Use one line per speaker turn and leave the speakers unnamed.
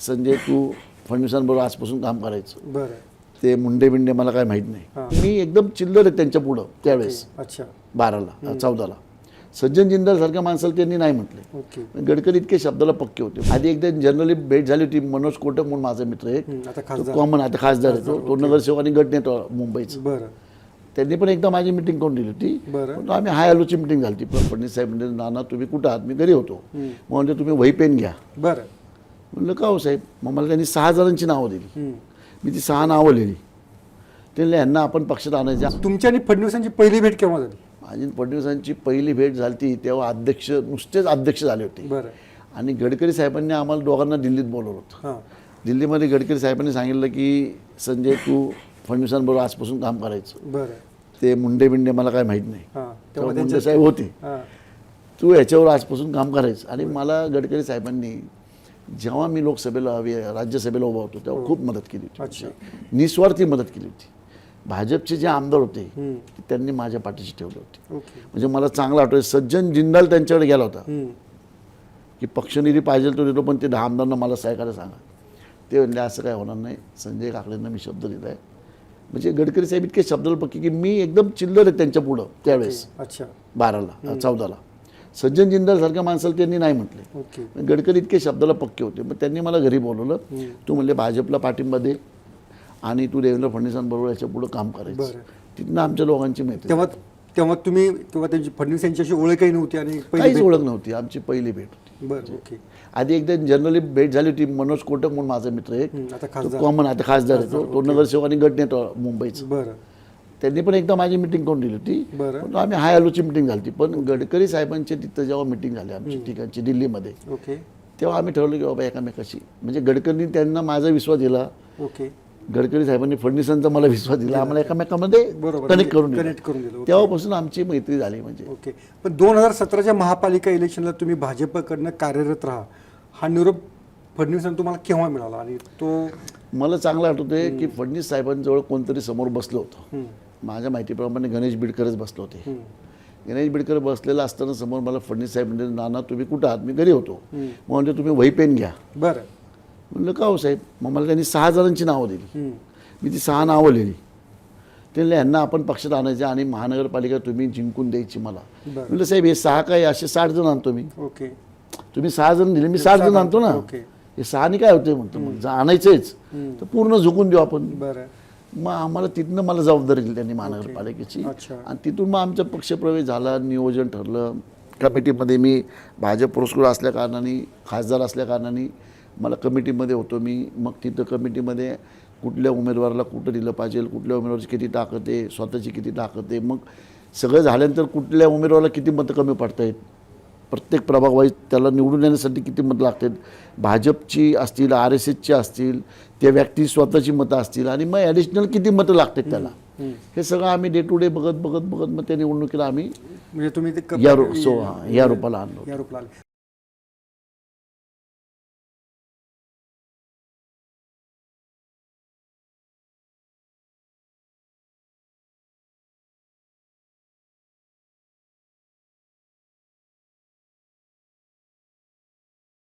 संजय तू फडणवीसांबरोबर आजपासून काम करायचं.
बरं.
ते मुंडे बिंडे मला काय माहीत. नाही. मी एकदम चिल्लर आहे त्यांच्या पुढं त्यावेळेस.
अच्छा.
बाराला चौदाला. सज्जन जिंदाल सारख्या माणसाला त्यांनी नाही म्हटले.
ओके.
गडकरी इतके शब्दाला पक्के होते. आधी एकदा जनरली भेट झाली होती मनोज कोटक म्हणून माझा मित्र एक.
आता खासदार.
कॉमन आता खासदार आहे तो. तो नगरसेवक आणि गट नेतो मुंबईचा.
बरं.
त्यांनी पण एकदा माझी मिटिंग करून दिली होती.
बरं.
पण आम्ही हाय हॅलोची मिटिंग झाली होती. फडणवीस साहेब म्हणजे नाना तुम्ही कुठं आहात? मी घरी होतो. मग म्हणजे तुम्ही वही पेन घ्या.
बरं.
म्हणलं का हो साहेब? मग मला त्यांनी सहा जणांची नावं दिली. मी ती सहा नावं लिहिली. ते म्हणले, यांना आपण पक्षात आणायचं
तुमची आणि फडणवीसांची पहिली भेट केव्हा झाली?
माझी फडणवीसांची पहिली भेट झाली ती तेव्हा अध्यक्ष नुसतेच अध्यक्ष झाले होते. आणि गडकरी साहेबांनी आम्हाला दोघांना दिल्लीत बोलवलं होतं.
हां.
दिल्लीमध्ये गडकरी साहेबांनी सांगितलं की संजय तू फडणवीसांबरोबर आजपासून काम करायचं. ते मुंडे बिंडे मला काय माहीत नाही. मुंडे साहेब होते.
हां.
तू याच्यावर आजपासून काम करायचं. आणि मला गडकरी साहेबांनी जेव्हा मी लोकसभेला राज्यसभेला उभा होतो तेव्हा खूप मदत केली होती निस्वार्थी मदत केली होती. भाजपचे जे आमदार होते त्यांनी माझ्या पाठीशी ठेवले होते. म्हणजे मला चांगलं आठवतं सज्जन जिंदाल त्यांच्याकडे गेला होता. की पक्षनिधी पाहिजे तो देतो पण ते दहा आमदारांना मला सहकार्य सांगा. ते म्हणले असं काय होणार नाही. संजय काकडेंना मी शब्द दिला आहे. म्हणजे गडकरी साहेब इतके शब्दाला पक्के की मी एकदम चिल्लर आहे त्यांच्या पुढं त्यावेळेस.
अच्छा.
बाराला चौदाला. सज्जन जिंदाल सारख्या माणसाला त्यांनी नाही म्हटले. गडकरी इतके शब्दाला पक्के होते. मग त्यांनी मला घरी बोलवलं. तू म्हणले भाजपला पाठिंबा दे आणि तू देवेंद्र फडणवीसांबरोबर याच्या पुढं काम करायचं. तिथनं आमच्या लोकांची मैत्री
तेव्हा तेव्हा तुम्ही तेव्हा त्यांची फडणवीस यांच्याशी ओळखही नव्हती आणि
काहीच ओळख नव्हती. आमची पहिली भेट होती.
बरं ओके.
आधी एकदा जनरली भेट झाली होती. मनोज कोटक म्हणून माझा मित्र एक कॉमन आता खासदार. आहे तो. नगरसेवक आणि गट नेतो मुंबईचा.
बरं.
त्यांनी पण एकदा माझी मिटिंग करून दिली होती. पण आम्ही हाय हॅलोची मिटिंग झाली होती. पण गडकरी साहेबांची तिथं जेव्हा मिटिंग झाली आमची ठिकाणची दिल्लीमध्ये
ओके.
तेव्हा आम्ही ठरवलं की बाबा एकामेकाशी. म्हणजे गडकरींनी त्यांना माझा विश्वास दिला.
ओके.
गडकरी साहेबांनी फडणवीसांचा मला विश्वास दिला. आम्हाला एकामेकामध्ये कनेक्ट करून दिलं.
कनेक्ट करून दिलं.
तेव्हापासून आमची मैत्री झाली म्हणजे.
ओके. पण दोन हजार सतराच्या महापालिका इलेक्शनला तुम्ही भाजपकडनं कार्यरत राहा. हा निरोप फडणवीसांना तुम्हाला केव्हा मिळाला? आणि तो
मला चांगलं आठवतंय की फडणवीस साहेबांजवळ कोणतरी समोर बसलं होतं. माझ्या माहितीप्रमाणे गणेश बिडकरच बसले होते. गणेश बिडकर बसलेला असताना समोर मला फडणवीस साहेब म्हणजे नाना तुम्ही कुठं आहात? मी घरी होतो. मग म्हणजे तुम्ही वही पेन घ्या.
बरं.
म्हणलं का हो साहेब? मग मला त्यांनी सहा जणांची नावं दिली. मी ती सहा नावं लिहिली. ते म्हणले यांना आपण पक्षात आणायचं आणि महानगरपालिका तुम्ही जिंकून द्यायची मला. म्हणलं साहेब हे सहा काय? असे साठ जण आणतो मी.
ओके.
तुम्ही सहा जण दिले मी साठ जण आणतो ना. हे सहानी काय होते? म्हणतो. मग आणायचंच तर पूर्ण झुकून देऊ आपण.
बरं.
मग आम्हाला तिथनं मला जबाबदारी दिली त्यांनी महानगरपालिकेची. आणि तिथून मग आमचा पक्षप्रवेश झाला नियोजन ठरलं. कमिटीमध्ये मी भाजप पुरस्कृत असल्या कारणाने खासदार असल्या कारणाने मला कमिटीमध्ये होतो मी. मग तिथं कमिटीमध्ये कुठल्या उमेदवाराला कुठं दिलं पाहिजे कुठल्या उमेदवाराची किती ताकद आहे स्वतःची किती ताकद आहे. मग सगळं झाल्यानंतर कुठल्या उमेदवाराला किती मतं कमी पडत आहेत प्रत्येक प्रभाग वाईज त्याला निवडून येण्यासाठी किती मतं लागतात भाजपची असतील आर एस एसची असतील त्या व्यक्ती स्वतःची मतं असतील आणि मग ॲडिशनल किती मतं लागतात त्याला. हे सगळं आम्ही डे टू डे बघत बघत बघत मग त्या निवडणुकीला आम्ही
म्हणजे तुम्ही ते
या रू सो या रूपाला आणलो
या रूपला